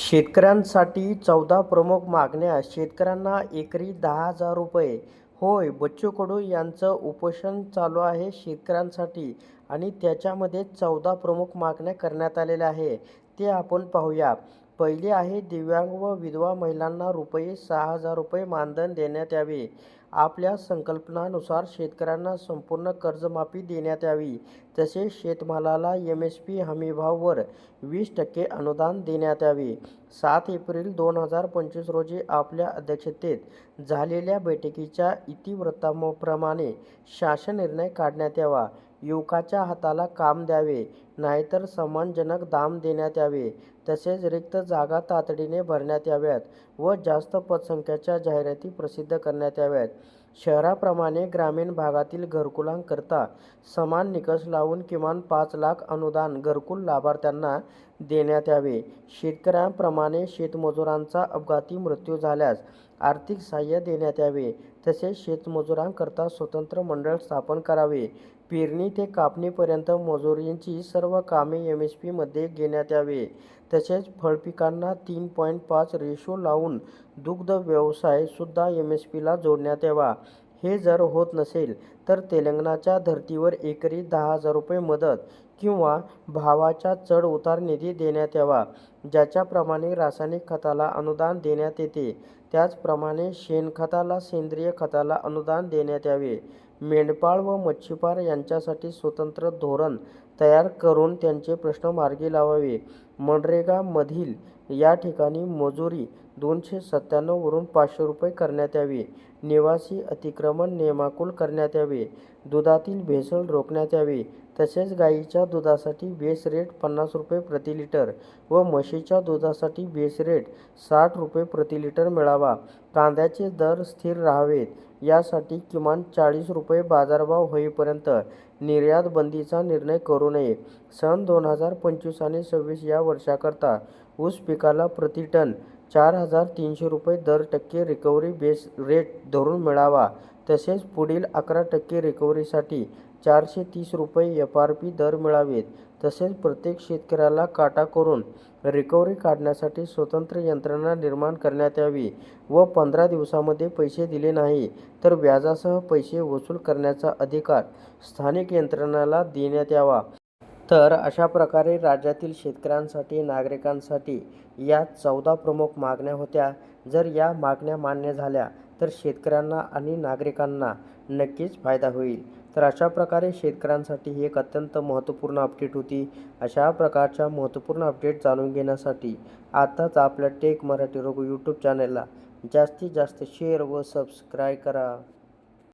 शेतकऱ्यांसाठी चौदा प्रमुख मागण्या. शेतकऱ्यांना एकरी दहा हजार रुपये. होय बच्चू कडू यांचं उपोषण चालू आहे शेतकऱ्यांसाठी आणि त्याच्यामध्ये चौदा प्रमुख मागण्या करण्यात आलेल्या आहे. ते आपण पाहूया. पहिली आहे दिव्यांग व विधवा महिलांना रुपये सहा हजार रुपये मानधन देण्यात यावे. आपल्या संकल्पनानुसार शेतकऱ्यांना संपूर्ण कर्जमाफी देण्यात यावी. तसेच शेतमालाला एम एस पी हमीभाववर वीस टक्के अनुदान देण्यात यावे. सात एप्रिल दोन हजार पंचवीस रोजी आपल्या अध्यक्षतेत झालेल्या बैठकीच्या इतिवृत्ताप्रमाणे शासन निर्णय काढण्यात यावा. युवकाच्या हाताला काम द्यावे नाहीतर सन्मानजनक दाम देण्यात यावे तसेच रिक्त जागा तातडीने भरण्यात याव्यात व जास्त पतसंख्याच्या जाहिराती प्रसिद्ध करण्यात याव्यात. शहराप्रमाणे ग्रामीण भागातील घरकुलांकरता समान निकष लावून किमान पाच लाख अनुदान घरकुल लाभार्थ्यांना देण्यात यावे. शेतकऱ्यांप्रमाणे शेतमजुरांचा अपघाती मृत्यू झाल्यास आर्थिक सहाय्य देण्यात यावे. तसेच शेतमजुरांकरता स्वतंत्र मंडळ स्थापन करावे. पेरणी ते कापणीपर्यंत मजुरींची सर्व कामे एम एस पीमध्ये घेण्यात यावे. तसेच फळपिकांना तीन पॉईंट पाच रेशो लावून दुग्ध व्यवसाय सुद्धा एम एस पीला जोडण्यात यावा. हे जर होत नसेल तर तेलंगणाच्या धर्तीवर एकरी दहा हजार रुपये मदत किंवा भावाच्या चढ उतार निधी देण्यात यावा ज्याच्याप्रमाणे रासायनिक खताला अनुदान देण्यात येते. त्याचप्रमाणे शेणखताला सेंद्रिय खताला अनुदान देण्यात यावे. मेंढपाळ व मच्छीमार यांच्यासाठी स्वतंत्र धोरण तयार करून त्यांचे प्रश्न मार्गी लावावे. मनरेगामधील या ठिकाणी मजुरी दोनशे सत्त्याण्णववरून पाचशे रुपये करण्यात यावी. निवासी अतिक्रमण नियमाकुल करण्यात यावे. दुधातील भेसळ रोखण्यात यावी. तसेच गाईच्या दुधासाठी बेस रेट पन्नास रुपये प्रति लिटर व म्हशीच्या दुधासाठी बेस रेट साठ रुपये प्रति लिटर मिळावा. कांद्याचे दर स्थिर राहावेत. यासाठी किमान चाळीस रुपये बाजारभाव होईपर्यंत निर्यात बंदीचा निर्णय करू नये. सन दोन हजार पंचवीस आणि सव्वीस या वर्षाकरता ऊस पिकाला प्रति टन चार हजार तीनशे रुपये दर टक्के रिकव्हरी बेस रेट धरून मिळावा. तसेच पुढील अकरा टक्के रिकव्हरीसाठी चारशे तीस रुपये एफ आर पी दर मिळावेत. तसेच प्रत्येक शेतकऱ्याला काटा करून रिकव्हरी काढण्यासाठी स्वतंत्र यंत्रणा निर्माण करण्यात यावी व पंधरा दिवसामध्ये पैसे दिले नाही तर व्याजासह पैसे वसूल करण्याचा अधिकार स्थानिक यंत्रणाला देण्यात यावा. तर अशा प्रकारे राज्यातील शेतकऱ्यांसाठी नागरिकांसाठी या चौदा प्रमुख मागण्या होत्या. जर या मागण्या मान्य झाल्या तर शेतकऱ्यांना आणि नागरिकांना नक्कीच फायदा होईल. तर अशा प्रकारे शेतकऱ्यांसाठी ही एक अत्यंत महत्त्वपूर्ण अपडेट होती. अशा प्रकारच्या महत्त्वपूर्ण अपडेट जाणून घेण्यासाठी आताच आपल्या टेक मराठी रोग यूट्यूब चॅनलला जास्तीत जास्त शेअर व सबस्क्राईब करा.